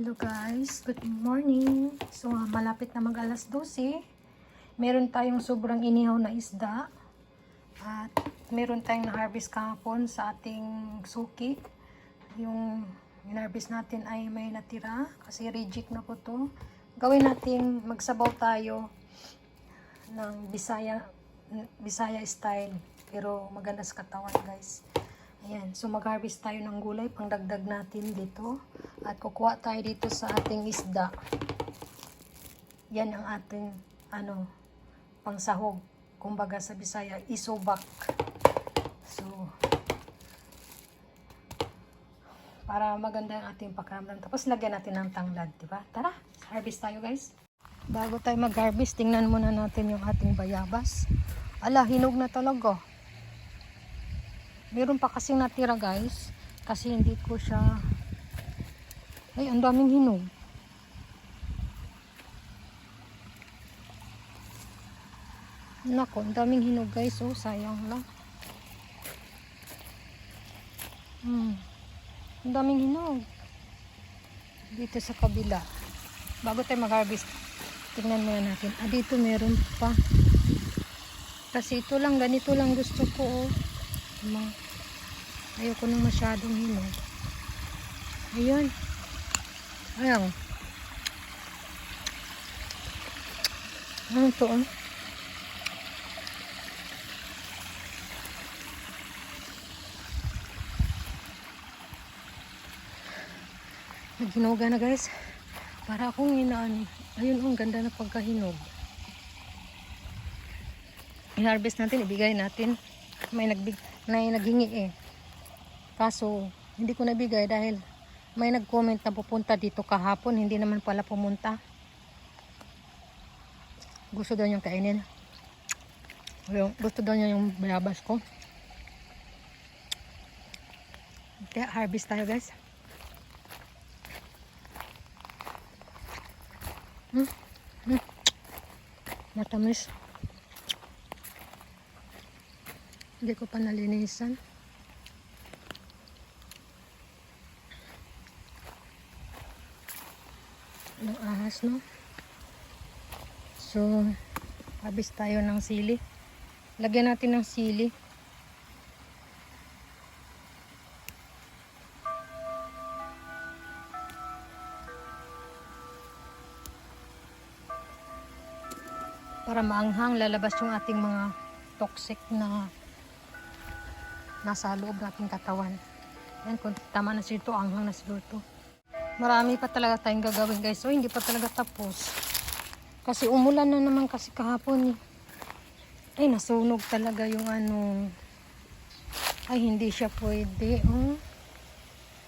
Hello guys, good morning. So ah, malapit na mag alas 12. Meron tayong sobrang inihaw na isda. At meron tayong na-harvest kahapon sa ating suki. Yung in-harvest natin ay may natira kasi reject na po to. Gawin natin magsabaw tayo ng Bisaya Bisaya style pero maganda sa katawan guys. Ayan, so mag-harvest tayo ng gulay, pangdagdag natin dito. At kukuha tayo dito sa ating isda. Yan ang ating, ano, pangsahog. Kumbaga sa Bisaya, isobak. So, para maganda ang ating pakaramdam. Tapos lagyan natin ng tanglad, di ba? Tara, harvest tayo guys. Bago tayo mag-harvest, tingnan muna natin yung ating bayabas. Ala, hinog na talaga. Meron pa kasing natira guys. Kasi hindi ko siya... Ay, ang daming hinog. Nako, ang daming hinog guys. Oh, sayang lang. Hmm. Ang daming hinog. Dito sa kabila. Bago tayo mag-harvest, tingnan muna natin. Ah, dito meron pa. Kasi ito lang, ganito lang gusto ko. Oh. Mga, ayoko nang masyadong hinog. Ayun. Ayan. Ano to? Oh? Naghinuga na guys. Para akong inaan. Ayun, ang ganda na pagkahinog. I-harvest natin, ibigay natin. May nagbig, may naghingi eh. Kaso, hindi ko nabigay dahil may nag-comment na pupunta dito kahapon. Hindi naman pala pumunta. Gusto daw niyang kainin. Yung, gusto daw niya yung bayabas ko. Kaya harvest tayo guys. Hmm? Hmm? Matamis. Hindi ko pa nalinisan. Ng ahas, no? So, habis tayo ng sili. Lagyan natin ng sili. Para maanghang, lalabas yung ating mga toxic na nasa loob nating katawan. Yan, kung tama na siguro ito, anghang na siguro ito. Marami pa talaga tayong gagawin guys. So, hindi pa talaga tapos. Kasi umulan na naman kasi kahapon. eh. Ay, nasunog talaga yung ano. Ay, hindi siya pwede. Oh.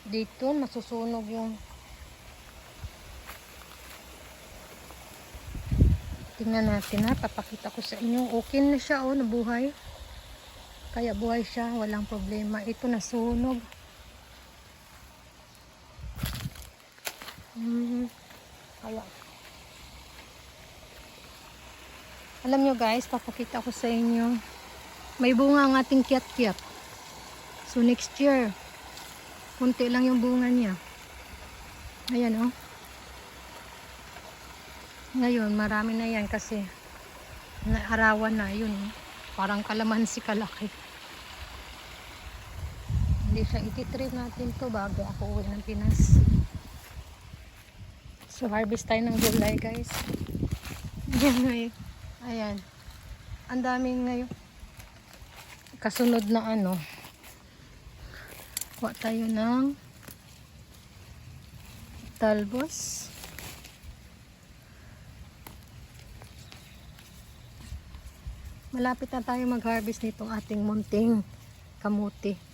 Dito, nasusunog yung Tingnan natin ha, papakita ko sa inyo. Okay na siya oh, nabuhay. Kaya buhay siya, walang problema. Ito nasunog. Kaya. Alam nyo guys, papakita ko sa inyo. May bunga ang ating kiat-kiat. So next year, kunti lang yung bunga niya. Ayan oh. Ngayon, marami na yan kasi naarawan na yun. eh. Parang kalamansi kalaki. Hindi siya ititrip natin to bago ako uwi ng Pinas. So, harvest tayo ng gulay, guys. Yan ngayon. Ayan. Ang daming ngayon. Kasunod na ano. Kuha tayo ng talbos. Malapit na tayo mag-harvest nitong ating munting kamuti.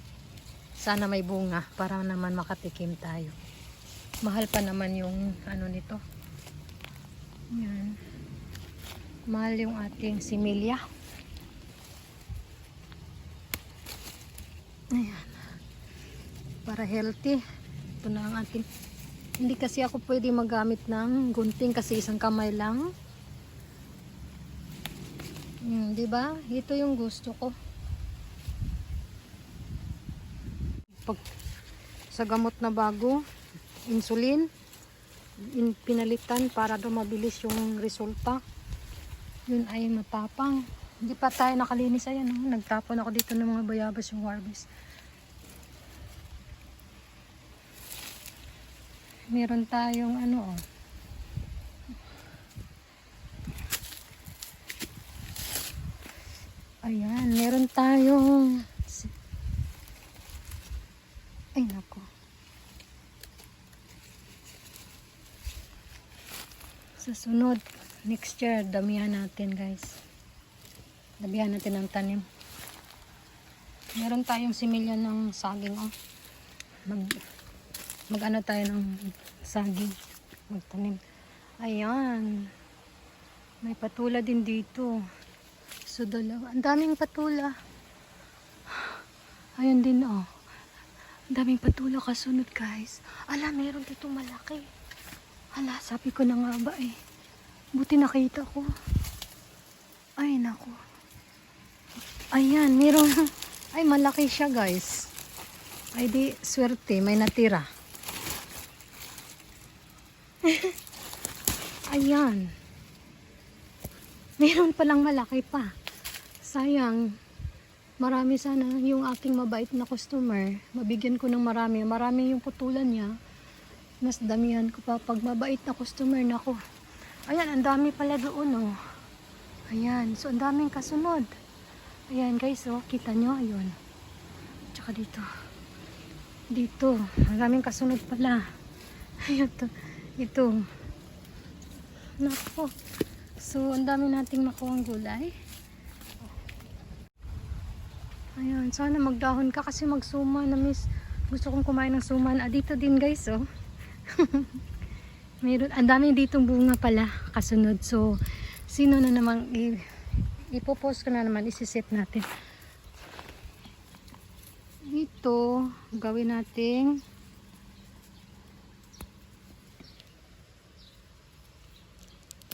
Sana may bunga para naman makatikim tayo. Mahal pa naman yung ano nito. Yan. Mahal yung ating similya. Ayan. Para healthy. Ito na ang ating hindi kasi ako pwede magamit ng gunting kasi isang kamay lang. Hmm, 'di ba? Ito yung gusto ko. Pag sa gamot na bago, insulin, in, pinalitan para daw mabilis yung resulta. Yun ay matapang. Hindi pa tayo nakalinis. Ayan, oh. nagtapon ako dito ng mga bayabas yung harvest. Meron tayong ano, oh. Ayan, meron tayong ay nako. Sa sunod, next year, damihan natin guys. Damihan natin ang tanim. Meron tayong similya ng saging oh. Mag mag ano tayo ng saging. Magtanim. Ayan. May patula din dito. So dalawa. Ang daming patula. Ayan din oh. Ang daming patula kasunod guys. Ala, meron dito malaki. Ala, sabi ko na nga ba eh. Buti nakita ko. Ay, nako. Ayan, meron. Ay, malaki siya guys. Ay, di, swerte. May natira. Ayan. Meron palang malaki pa. Sayang. Marami sana yung aking mabait na customer. Mabigyan ko ng marami. Marami yung putulan niya. Mas damihan ko pa pag mabait na customer na ko. Ayan, ang dami pala doon oh. Ayan, so ang daming kasunod. Ayan guys, oh, kita nyo, ayun. Tsaka dito. Dito, ang daming kasunod pala. Ayan to, ito. Nako. So, ang dami nating makuha gulay. Ayan, sana magdahon ka kasi magsuma na miss. Gusto kong kumain ng suman. Ah, dito din guys, oh. Meron, ang dami ditong bunga pala kasunod. So, sino na namang i- ipopost ko na naman, isiset natin. Dito, gawin nating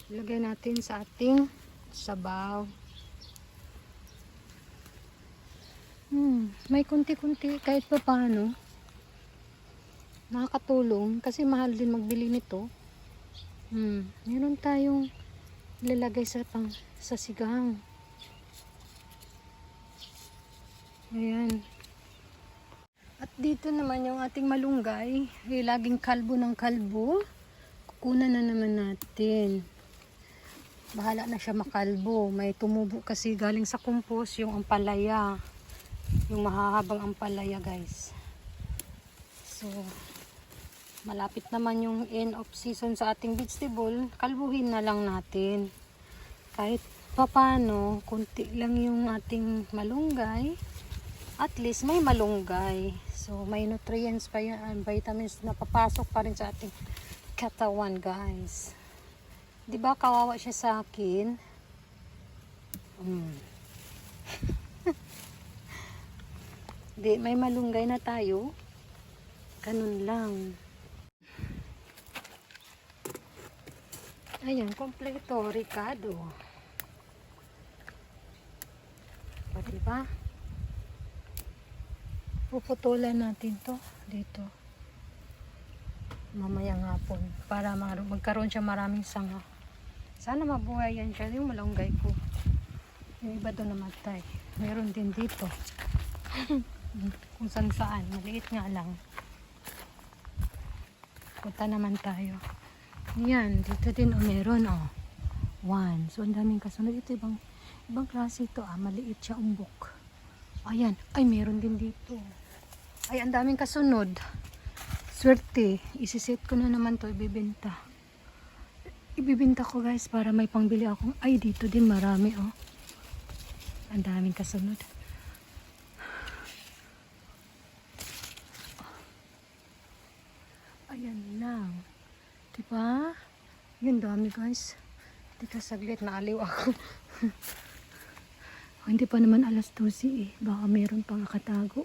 ilagay natin sa ating sabaw. May kunti-kunti kahit pa paano nakakatulong kasi mahal din magbili nito. Hmm, meron tayong ilalagay sa pang sa sigang. Ayan. At dito naman yung ating malunggay, ay laging kalbo ng kalbo. Kukunan na naman natin. Bahala na siya makalbo. May tumubo kasi galing sa compost yung ampalaya. Yung mahahabang ampalaya guys. So, malapit naman yung end of season sa ating vegetable. Kalbuhin na lang natin. Kahit papano, kunti lang yung ating malunggay. At least may malunggay. So, may nutrients pa yun, and vitamins na papasok pa rin sa ating katawan guys. 'Di ba kawawa siya sa akin? Mm. Di, may malunggay na tayo. Ganun lang. Ayan, kompleto, Ricardo. O, diba? Puputulan natin to dito. Mamayang hapon. Para magkaroon siya maraming sanga. Sana mabuhay yan siya. Yung malunggay ko. Yung iba doon namatay. Meron din dito. Kung saan saan. Maliit nga lang. Punta naman tayo. Yan. Dito din oh, meron oh. One. So ang daming kasunod. Ito ibang ibang klase ito ah. Maliit siya umbok. Ayan. Ay meron din dito. Ay ang daming kasunod. Swerte. Isiset ko na naman to ibibenta. Ibibenta ko guys para may pangbili ako. Ay dito din marami oh. Ang daming kasunod. Ayan lang. Diba? Yun dami guys. Teka saglit, naaliw ako. oh, hindi pa naman alas 12 eh. Baka meron pang nakatago.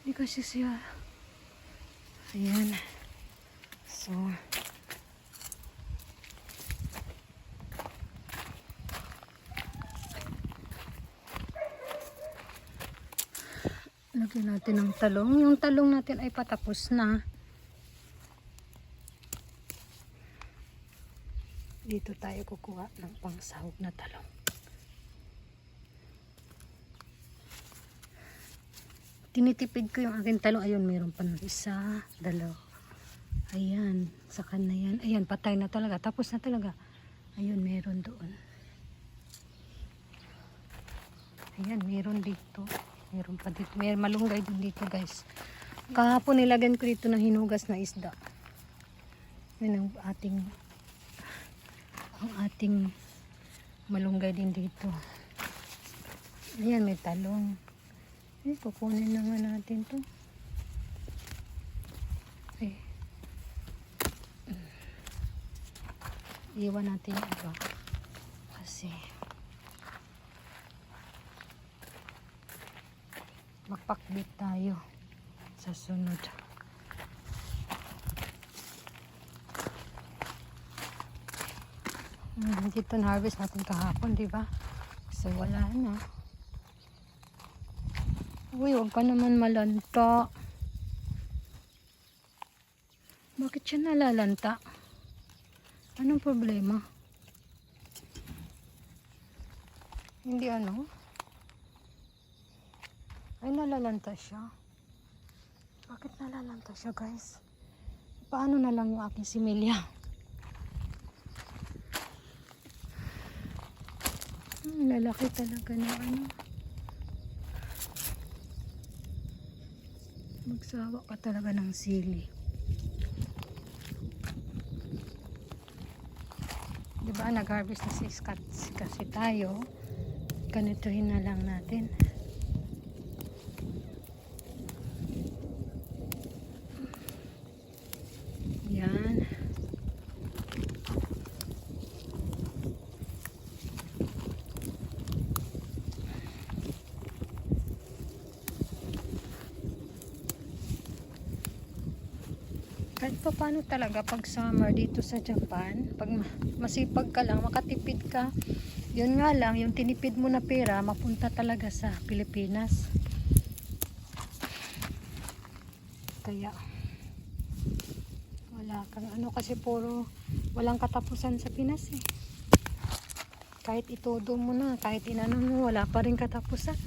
Hindi kasi siya. Ayan. So, lagyan natin ng talong. Yung talong natin ay patapos na. Dito tayo kukuha ng pangsahog na talong. Tinitipid ko yung aking talong. Ayun, mayroon pa ng isa, dalawa. Ayan, saka na yan. Ayan, patay na talaga. Tapos na talaga. Ayun, meron doon. Ayan, meron dito. Meron pa dito. May malunggay din dito, guys. Kahapon nilagyan ko dito ng hinugas na isda. Yan ang ating ang ating malunggay din dito. Ayan, may talong. Eh, kukunin na nga natin to. Eh. Iwan natin iba. Kasi magpakbit tayo sa sunod. Hmm, dito na harvest natin kahapon, di ba? So wala na. Uy, huwag ka naman malanta. Bakit siya nalalanta? Anong problema? Hindi ano? Ay, nalalanta siya. Bakit nalalanta siya, guys? Paano na lang yung aking similya? Hmm, lalaki talaga na ano. Magsawa ka talaga ng sili. Diba, nag-harvest na six cuts kasi tayo. Ganituhin na lang natin. Yan. Kahit pa paano talaga pag summer dito sa Japan, pag ma- masipag ka lang, makatipid ka, yun nga lang, yung tinipid mo na pera, mapunta talaga sa Pilipinas. Kaya, wala kang ano kasi puro walang katapusan sa Pinas eh. Kahit itodo mo na, kahit inano mo, wala pa rin katapusan.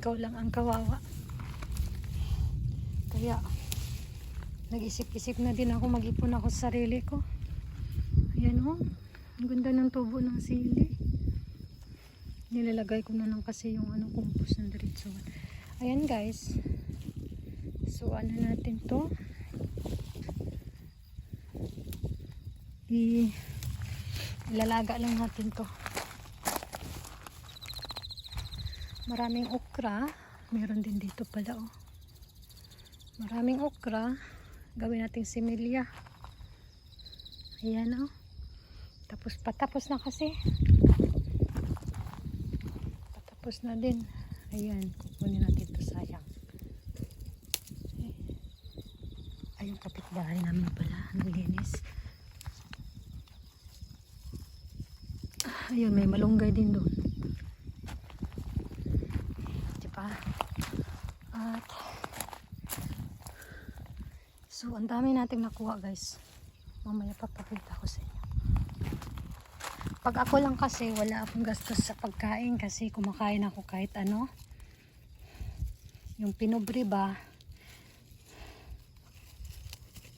Ikaw lang ang kawawa. Kaya, nag-isip-isip na din ako, mag-ipon ako sa sarili ko. Ayan o, ang ganda ng tubo ng sili. Nilalagay ko na lang kasi yung ano, compost ng diretso. Ayan guys. So, ano natin to? I ilalaga lang natin to. Maraming okra. Meron din dito pala oh. Maraming okra. Gawin nating similya. Ayan oh. Tapos patapos na kasi. Patapos na din. Ayan, kukunin natin to sayang. Ay, yung kapitbahay namin pala. Naglinis. Ayun, may malunggay din doon. Diba? At So, ang dami nating nakuha guys. Mamaya papakita ko sa inyo. Pag ako lang kasi, wala akong gastos sa pagkain kasi kumakain ako kahit ano. Yung pinubre ba.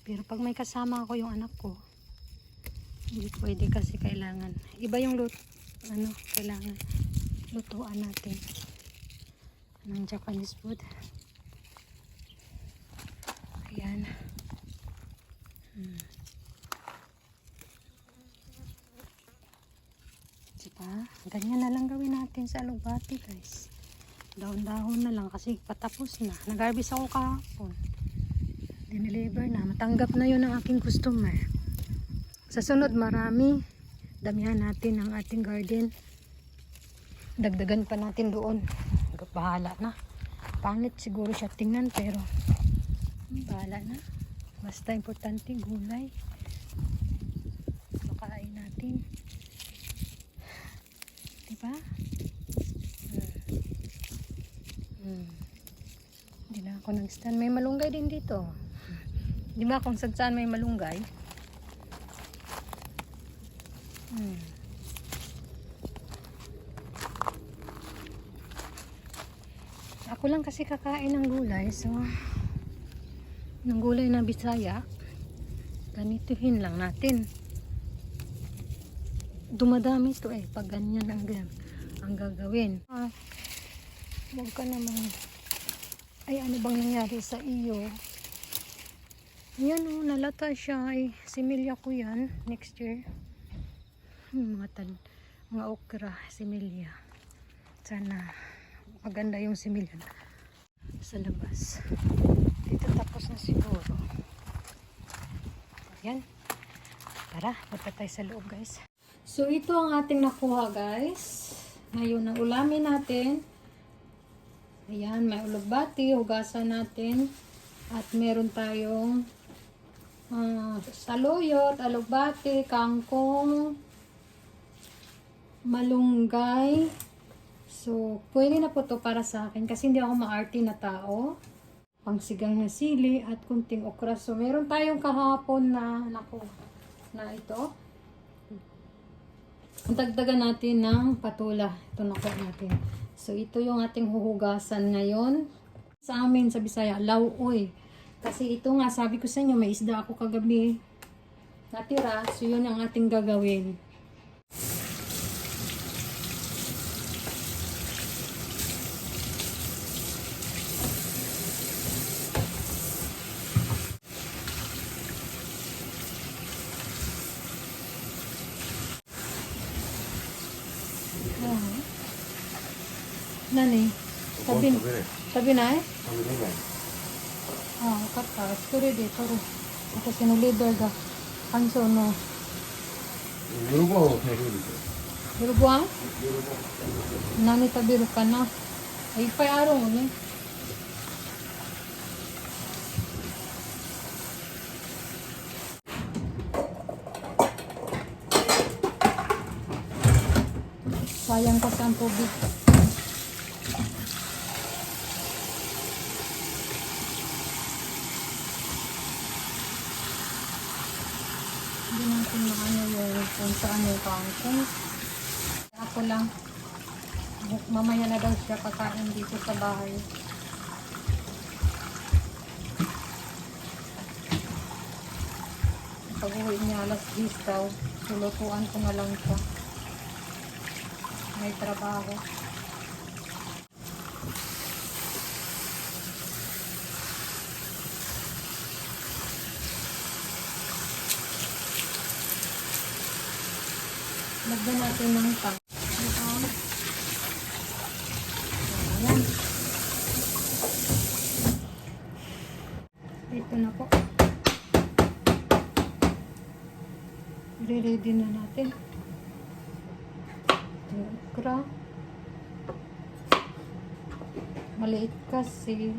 Pero pag may kasama ako yung anak ko, hindi pwede kasi kailangan. Iba yung lut ano, kailangan lutuan natin ng Japanese food. Ayan. Hmm. Diba? Ganyan na lang gawin natin sa alugbati guys. Daon-dahon na lang kasi patapos na. Nag-harvest ako kahapon. Dineliver na. Matanggap na yun ang aking customer. Sa sunod marami. Damihan natin ang ating garden. Dagdagan pa natin doon. Bahala na. Pangit siguro siya tingnan pero bahala na. Basta importante gulay. Makain natin. Diba? Hmm. Hmm. Hindi na ako nag-stand. May malunggay din dito. Di ba kung saan saan may malunggay, Hmm. Ako lang kasi kakain ng gulay, so ng gulay na bisaya, ganituhin lang natin. Dumadami to eh, pag ganyan ang, ang gagawin. Ah, ka naman. Ay, ano bang nangyari sa iyo? Yan oh, nalata siya. Ay, similya ko yan next year. Hmm, mga tan mga okra, similya. Sana maganda yung similya sa labas. Dito tapos na siguro. Yan. Tara, punta sa loob guys. So ito ang ating nakuha guys. Ngayon ang ulamin natin. Ayan, may ulugbati, hugasan natin. At meron tayong ah, saluyot, alugbati, kangkong, malunggay. So, pwede na po to para sa akin kasi hindi ako maarte na tao. Pangsigang na sili at kunting okra. So, meron tayong kahapon na, naku, na ito. Dagdagan natin ng patula. Ito na natin. So, ito yung ating huhugasan ngayon. Sa amin, sa Bisaya, lauoy. Kasi ito nga, sabi ko sa inyo, may isda ako kagabi. Natira. So, yun ang ating gagawin. Ah. Nani? Tabi, 食べれtabi na eh? 食べれない Ah, kata. Ito rin dito rin. Kasi no leader ga. Kanso no. 夜ご飯を食べるでしょ Birubuan? 夜ご飯 Nani tabiru ka na. Ay, pa'y araw mo ni. Sayang kasi ang tubig. Hindi natin yung kung saan yung kangkong. Ako lang. Mamaya na daw siya kakain dito sa bahay. Pag uwi niya alas 10 daw, sulutuan ko na lang siya. May trabaho. Lagyan natin ng. Ito. Ayan. Ito na po. Re-ready na natin. Ito yung okra. Maliit kasi.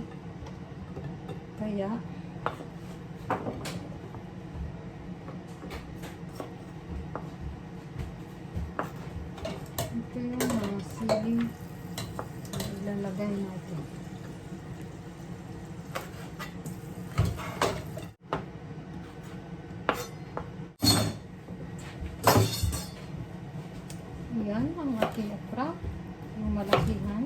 Kaya. Ito yung mga sili na ilalagay natin. Yan ang ating okra. Yung malakihan.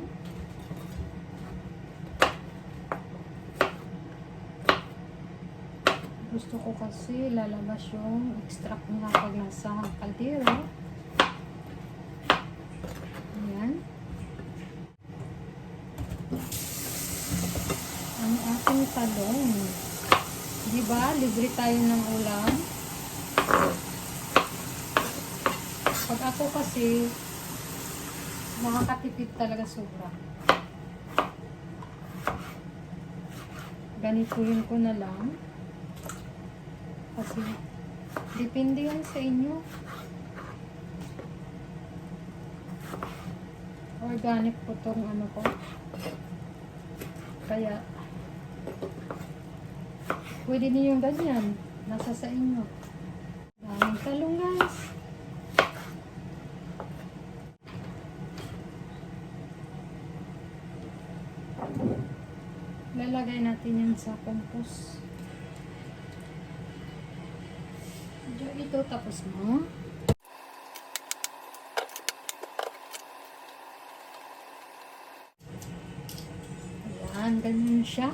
Gusto ko kasi lalabas yung extract niya pag nasa kaldero. Ayan. Ang ating talong. Di ba? Libre tayo ng ulam. Pag ako kasi, nakakatipid talaga sobra. Ganituin ko na lang. Kasi, depende yan sa inyo. Organic po tong ano ko. Kaya, pwede niyo yung ganyan. Nasa sa inyo. Daming talong guys. Lalagay natin yan sa compost. Ito, tapos mo. Ayan, ganun siya.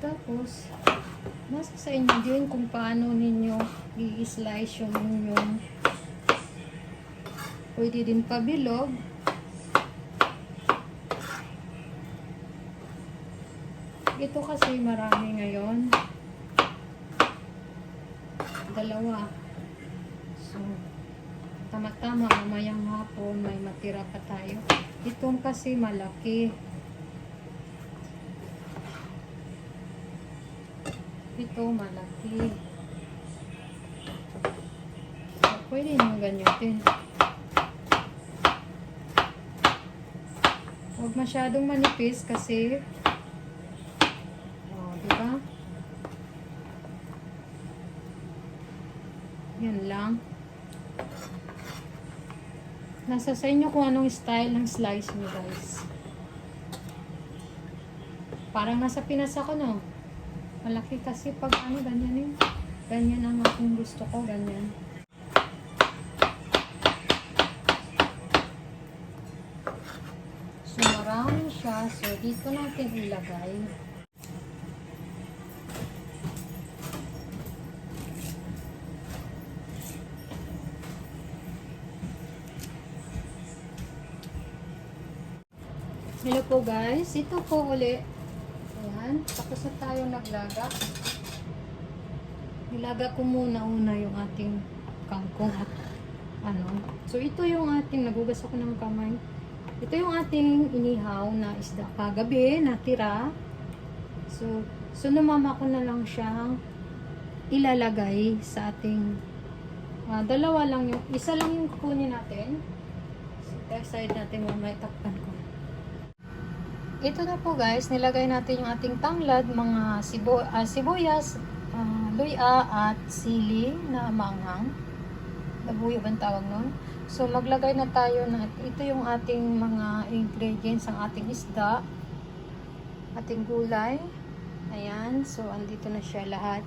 Tapos, nasa sa inyo din kung paano ninyo i-slice yung inyong pwede din pabilog. Ito kasi marami ngayon. Dalawa. So, tama-tama, mamayang hapon may matira pa tayo. Itong kasi malaki. Ito malaki. So, pwede nyo ganyatin. Huwag masyadong manipis kasi oh, di ba? Yan lang. Nasa sa inyo kung anong style ng slice nyo guys. Parang nasa Pinas ako no. Malaki kasi pag ano ganyan eh. Ganyan ang aking gusto ko, ganyan. So marami siya. So dito natin ilagay. Po guys. Ito po uli. Ayan. Tapos na tayo naglaga. Nilaga ko muna una yung ating kangkong at ano. So ito yung ating, nagugas ako ng kamay. Ito yung ating inihaw na isda kagabi, natira. So, so namama ko na lang siyang ilalagay sa ating ah, dalawa lang yung, isa lang yung kukunin natin. So, side natin mamaya takpan ko. Ito na po guys, nilagay natin yung ating tanglad, mga sibo, ah, sibuyas, ah, luya at sili na manghang. Labuyo ba tawag nun? So maglagay na tayo na ito yung ating mga ingredients ang ating isda, ating gulay. Ayan, so andito na siya lahat.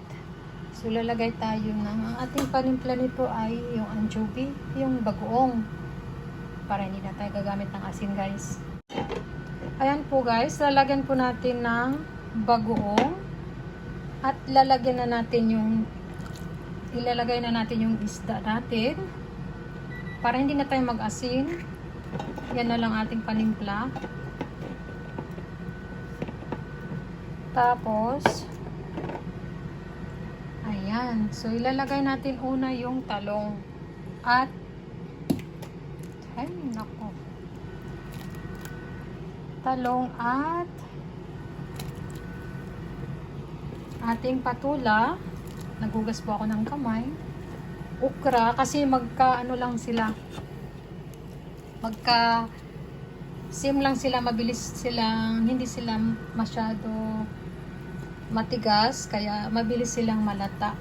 So lalagay tayo ng ang ating panimpla nito ay yung anchovy, yung bagoong. Para hindi na tayo gagamit ng asin guys. Ayan po guys, lalagyan po natin ng bagoong at lalagyan na natin yung ilalagay na natin yung isda natin para hindi na tayo mag-asin. Yan na lang ating panimpla. Tapos ayan, so ilalagay natin una yung talong at ay nako talong at ating patula. Nagugas po ako ng kamay. Ukra kasi magka ano lang sila. Magka sim lang sila, mabilis silang hindi sila masyado matigas kaya mabilis silang malata.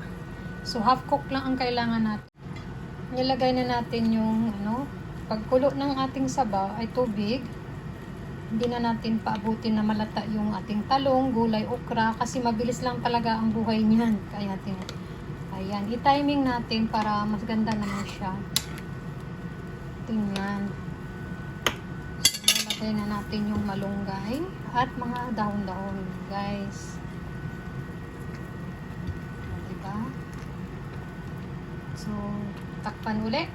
So half cook lang ang kailangan natin. Nilagay na natin yung ano, pagkulo ng ating sabaw ay tubig hindi na natin paabutin na malata yung ating talong, gulay, okra kasi mabilis lang talaga ang buhay niyan. Kaya natin, ayan, i-timing natin para mas ganda naman siya. Tingnan. So, lalagay na natin yung malunggay at mga dahon-dahon, guys. Diba? So, takpan ulit.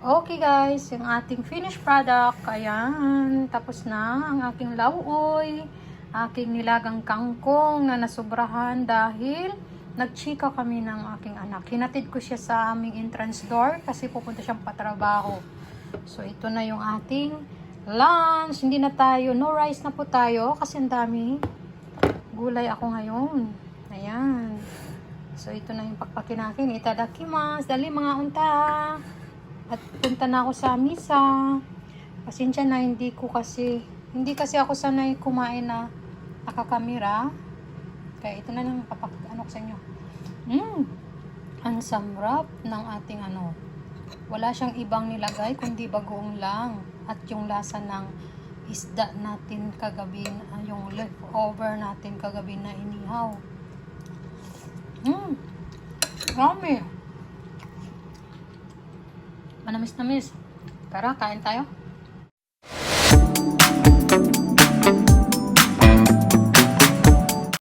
Okay guys, yung ating finished product, ayan, tapos na ang aking lauoy, aking nilagang kangkong na nasubrahan dahil nagchika kami ng aking anak. Hinatid ko siya sa aming entrance door kasi pupunta siyang patrabaho. So ito na yung ating lunch, hindi na tayo, no rice na po tayo kasi ang dami gulay ako ngayon. Ayan. So ito na yung pakpakin natin, itadakimasu, dali mga unta. At punta na ako sa misa. Pasensya na, hindi ko kasi, hindi kasi ako sanay kumain na nakakamera. Kaya ito na lang papak, ano ko sa inyo. Mmm! Ang samrap ng ating ano. Wala siyang ibang nilagay, kundi bagoong lang. At yung lasa ng isda natin kagabi, ah, yung leftover natin kagabi na inihaw. Mami. Manamis na miss. Tara, kain tayo.